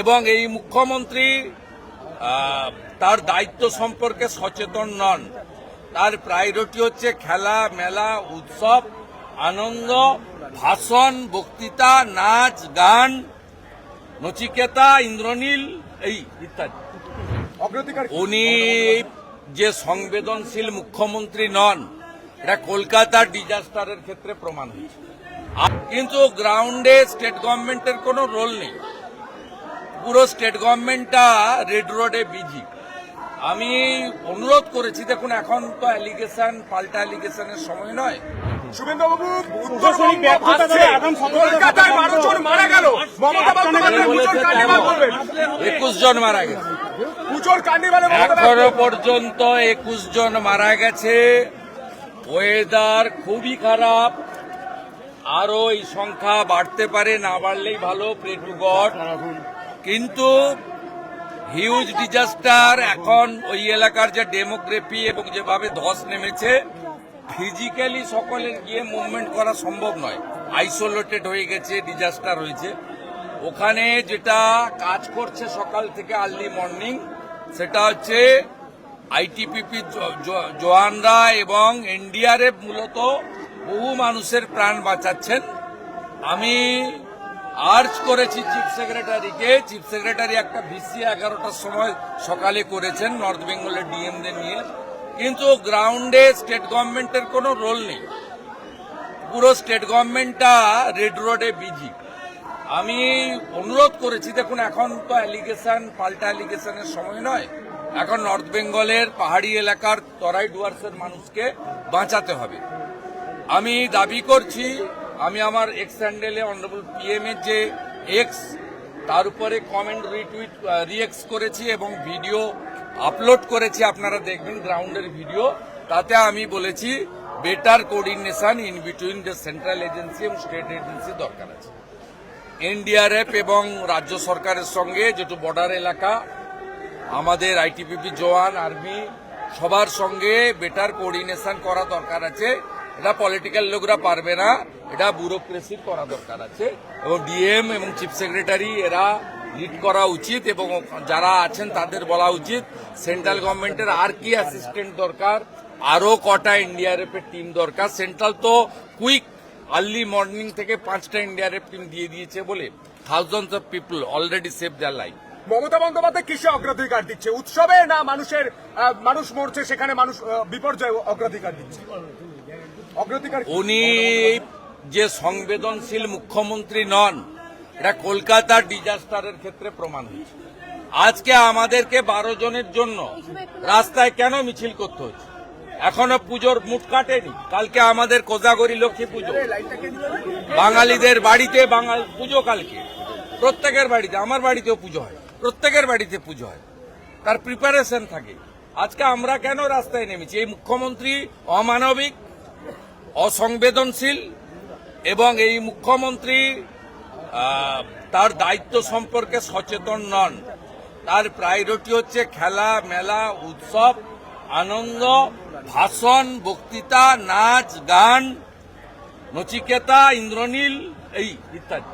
এবং এই মুখ্যমন্ত্রী তার দায়িত্ব সম্পর্কে সচেতন নন। তার প্রায়োরিটি হচ্ছে খেলা মেলা উৎসব আনন্দ ভাষণ বক্তৃতা নাচ গান নচিকেতা ইন্দ্রনীল এই ইত্যাদি। উনি যে সংবেদনশীল মুখ্যমন্ত্রী নন এটা কলকাতার ডিজাস্টারের ক্ষেত্রে প্রমাণ হয়েছে। কিন্তু গ্রাউন্ডে স্টেট গভর্নমেন্টের কোনো রোল নেই। পুরো স্টেট গভর্নমেন্টটা রেড রোডে বিজি আমি অনুরোধ করেছি দেখুন এখন তো অ্যালিগেশন পাল্টা অ্যালিগেশনের সময় নয়। শুভেন্দুবাবু কলকাতায় বারো জন মারা গেল। মমতা বন্দ্যোপাধ্যায় একুশ জন মারা গেছে। এখনও পর্যন্ত একুশ জন মারা গেছে। ওয়েদার খুবই খারাপ। আরও এই সংখ্যা বাড়তে পারে না বাড়লেই ভালো টু গড কিন্তু হিউজ ডিজাস্টার এখন ওই এলাকার যে ডেমোগ্রাফি এবং যেভাবে ধস নেমেছে ফিজিক্যালি সকলের গিয়ে মুভমেন্ট করা সম্ভব নয়। আইসোলেটেড হয়ে গেছে ডিজাস্টার হয়েছে। ওখানে যেটা কাজ করছে সকাল থেকে আর্লি মর্নিং সেটা হচ্ছে আইটিপিপি জওয়ানরা এবং এনডিআরএফ মূলত বহু মানুষের প্রাণ বাঁচাচ্ছেন। আমি আর্জ করেছি চিফ সেক্রেটারিকে। চিফ সেক্রেটারি একটা ভিসি এগারোটার সময় সকালে করেছেন, নর্থ বেঙ্গলের ডিএমদের নিয়ে। কিন্তু গ্রাউন্ডে স্টেট গভর্নমেন্টের কোনো রোল নেই। পুরো স্টেট গভর্নমেন্টটা রেড রোডে বিজি। আমি অনুরোধ করেছি, দেখুন, এখন তো অ্যালিগেশন পাল্টা অ্যালিগেশনের সময় নয়। এখন নর্থ বেঙ্গলের পাহাড়ি এলাকার তরাই ডুয়ার্সের মানুষকে বাঁচাতে হবে। আমি দাবি করছি আমি আমার এক্স হ্যান্ডেলে অনারেবল পিএম এর যে এক্স তার উপরে কমেন্ট রিটুইট রিএক্স করেছি এবং ভিডিও আপলোড করেছি, আপনারা দেখবেন গ্রাউন্ডের ভিডিও তাতে আমি বলেছি better coordination in between the central agency এবং স্টেট এজেন্সি দরকার আছে। এনডিআরএফ এবং রাজ্য সরকারের সঙ্গে যেটু বর্ডার এলাকা, আমাদের আইটিপিপি জওয়ান আর্মি সবার সঙ্গে বেটার কোঅর্ডিনেশন করা দরকার আছে। এটা পলিটিক্যাল লোকরা পারবে না। এটা ব্যুরোক্রেসির করা দরকার আছে। এবং ডিএম এবং চিফ সেক্রেটারি এরা লিড করা উচিত এবং যারা আছেন তাদের বলা উচিত সেন্ট্রাল গভর্নমেন্টের আর কি অ্যাসিস্ট্যান্ট দরকার? আরও কটা এনডিআরএফ এর টিম দরকার। সেন্ট্রাল তো কুইক আর্লি মর্নিং থেকে পাঁচটা এনডিআরএফ টিম দিয়ে দিয়েছে বলে thousands of people already save their life Mamata Bandyopadhyay কিসে অগ্রাধিকার দিচ্ছে? উৎসবে না মানুষের মানুষ মরছে, সেখানে মানুষ বিপর্যয় অগ্রাধিকার দিচ্ছে? উনি যে সংবেদনশীল মুখ্যমন্ত্রী নন, এটা কলকাতার ডিজাস্টারের ক্ষেত্রে প্রমাণ হয়েছে। আজকে আমাদেরকে বারো জনের জন্য রাস্তায় কেন মিছিল করতে হচ্ছে এখনও পুজোর মুট কাটেনি। কালকে আমাদের কোজাগরি লক্ষ্মী পুজো। বাঙালিদের বাড়িতে বাঙাল পুজো কালকে। প্রত্যেকের বাড়িতে, আমার বাড়িতেও পুজো হয়। প্রত্যেকের বাড়িতে পুজো হয়। তার প্রিপারেশন থাকে। আজকে আমরা কেন রাস্তায় নেমেছি? এই মুখ্যমন্ত্রী অমানবিক অসংবেদনশীল এবং এই মুখ্যমন্ত্রী তার দায়িত্ব সম্পর্কে সচেতন নন। তার প্রায়োরিটি হচ্ছে খেলা মেলা উৎসব আনন্দ ভাষণ বক্তৃতা নাচ গান নচিকেতা ইন্দ্রনীল এই ইত্যাদি।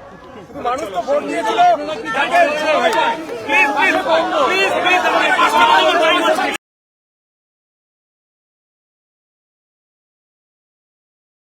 মানুষ তো ভোট দিয়েছিল।